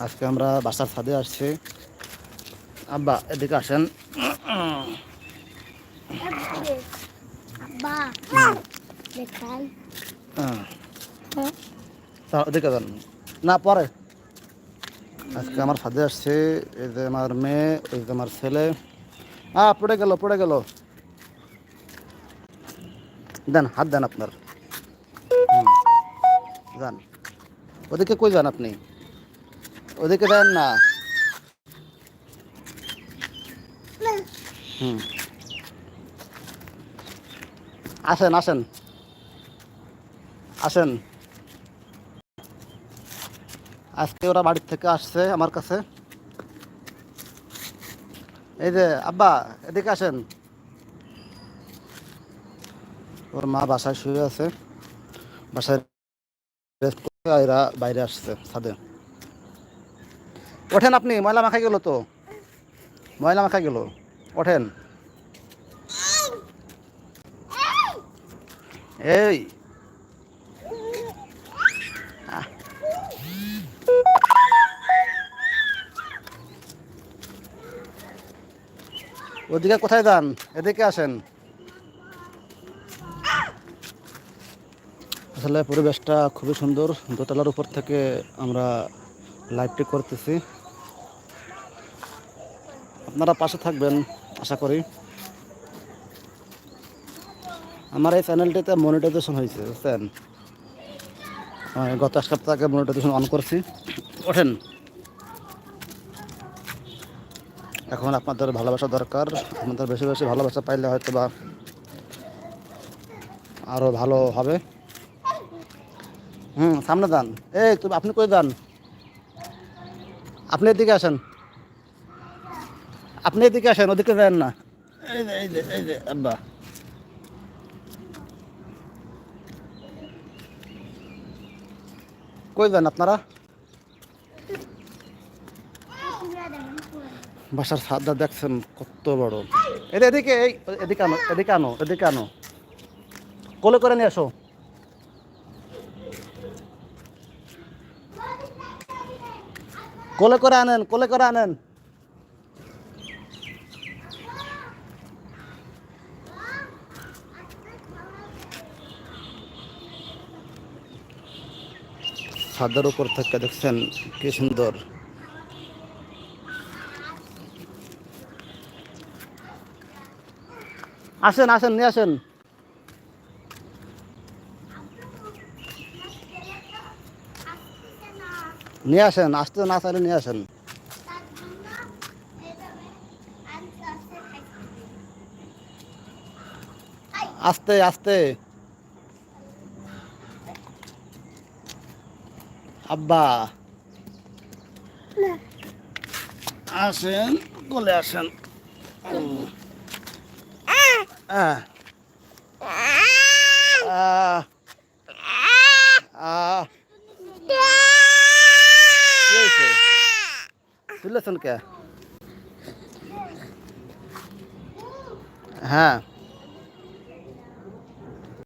আজকে আমরা বাসার ছাদে আসছি। আব্বা এদিকে আসেন। হ্যাঁ, হ্যাঁ। যান। না পরে। আজকে আমার ছাদে আসছে। এই যে আমার মেয়ে ওই যে আমার ছেলে। আ পড়ে গেল পড়ে গেল। দেন হাত দেন আপনার। যান। ওদিকে কই যান আপনি? ওদিকে দেন না। আসেন আসেন। আসেন। আজকে ওরা বাড়ির থেকে আসছে আমার কাছে। এই যে, আব্বা, এদিকে আসেন। ওর মা বাসায় শুয়ে আছে। বাসায় রেস্ট এরা বাইরে আসছে ছাদে। ওঠেন আপনি, ময়লা মাখা গেল তো। ময়লা মাখা গেল। ওঠেন। এই। ওদিকে কোথায় যান? এদিকে আসেন। আসলে পরিবেশটা খুবই সুন্দর। দোতলার উপর থেকে আমরা লাইভটি করতেছি। আপনারা পাশে থাকবেন, আশা করি। আমার এই চ্যানেলটিতে মনিটাইজেশন হয়েছে, বুঝছেন? গত সপ্তাহ মনিটাইজেশন অন করছি। ওঠেন। এখন আপনাদের ভালোবাসা দরকার। আপনাদের বেশি বেশি ভালোবাসা পাইলে হয়তো বা আরও ভালো হবে। হুম, সামনে যান। এই, তুমি, আপনি কই যান? আপনি এদিকে আসেন। আপনি এদিকে আসেন, ওদিকে যান না। আব্বা। কই যান আপনারা? বাসার সাদা দেখছেন কত বড়। এটা এদিকে, এই, এদিকে আনো এদিকে আনো এদিকে আনো। কোলে করে নিয়ে আসো। কোলে করে আনেন, কোলে করে আনেন। ছাদের উপর থেকে দেখছেন কি সুন্দর। আসেন আসেন, নিয়ে আসেন। নিয়ে আসেন, আসতে না চাইলে নিয়ে আসেন। আস্তে আস্তে। আব্বা। আসেন বলে আসেন? তুলেছেন কে? হ্যাঁ।